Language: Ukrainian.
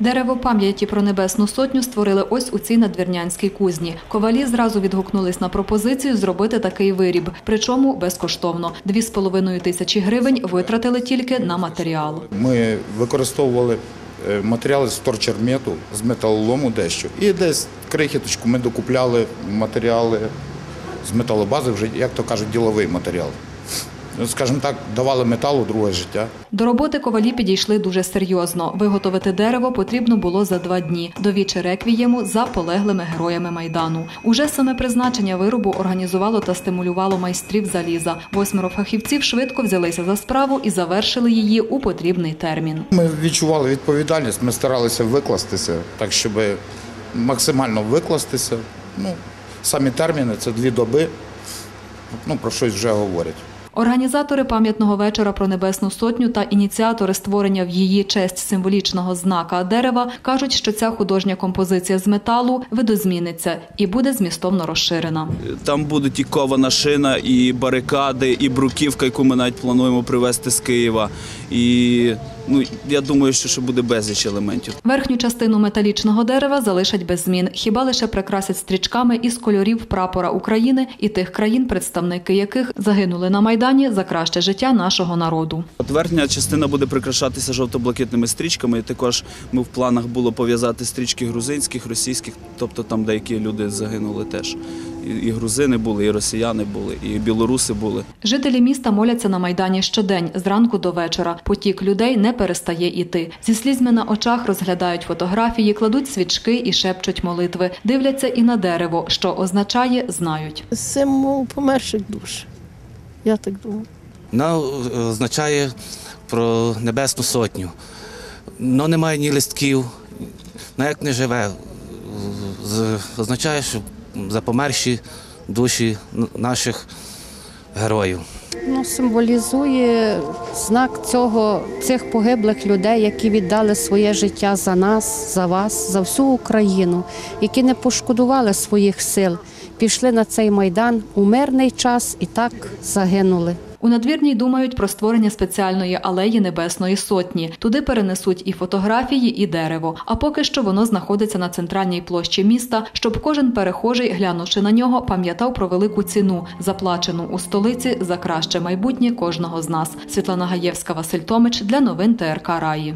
Дерево пам'яті про небесну сотню створили ось у цій надвірнянській кузні. Ковалі зразу відгукнулись на пропозицію зробити такий виріб, причому безкоштовно. Дві з половиною тисячі гривень витратили тільки на матеріал. Ми використовували е, матеріали з торчермету, з металолому дещо. І десь крихіточку ми докупляли матеріали з металобази, вже, як то кажуть, діловий матеріал. Ну, Скажімо так, давали металу друге життя. До роботи ковалі підійшли дуже серйозно. Виготовити дерево потрібно було за два дні. До вічі реквієму за полеглими героями майдану. Уже саме призначення виробу організувало та стимулювало майстрів заліза. Восьмеро фахівців швидко взялися за справу і завершили її у потрібний термін. Ми відчували відповідальність, ми старалися викластися, так щоб максимально викластися. Ну, самі терміни це дві доби, ну, про щось вже говорять. Організатори пам'ятного вечора про небесну сотню та ініціатори створення в її честь символічного знака дерева кажуть, що ця художня композиція з металу видозміниться і буде змістовно розширена. Там будуть і кована шина, і барикади, і бруківка, яку ми навіть плануємо привезти з Києва. І ну, я думаю, що ще буде безліч елементів. Верхню частину металічного дерева залишать без змін, хіба лише прикрасять стрічками із кольорів прапора України і тих країн, представники яких загинули на майдані за краще життя нашого народу. От верхня частина буде прикрашатися жовто-блакитними стрічками. І також ми в планах було пов'язати стрічки грузинських, російських, тобто там деякі люди загинули теж. І, грузини були, і росіяни були, і білоруси були. Жителі міста моляться на майдані щодень, зранку до вечора. Потік людей не перестає іти. Зі слізьми на очах розглядають фотографії, кладуть свічки і шепчуть молитви. Дивляться і на дерево, що означає знають. Символ померших душ. Я так думаю. Вона е, означає про небесну сотню. Воно не має ні листків, вона як не живе. Означає, що за померші душі наших героїв. Ну, символізує знак цього, цих погиблих людей, які віддали своє життя за нас, за вас, за всю Україну, які не пошкодували своїх сил, пішли на цей майдан у мирний час і так загинули. У надвірній думають про створення спеціальної алеї Небесної Сотні. Туди перенесуть і фотографії, і дерево. А поки що воно знаходиться на центральній площі міста, щоб кожен перехожий, глянувши на нього, пам'ятав про велику ціну, заплачену у столиці за краще майбутнє кожного з нас. Світлана Гаєвська, Василь Томич для новин ТРК Раї.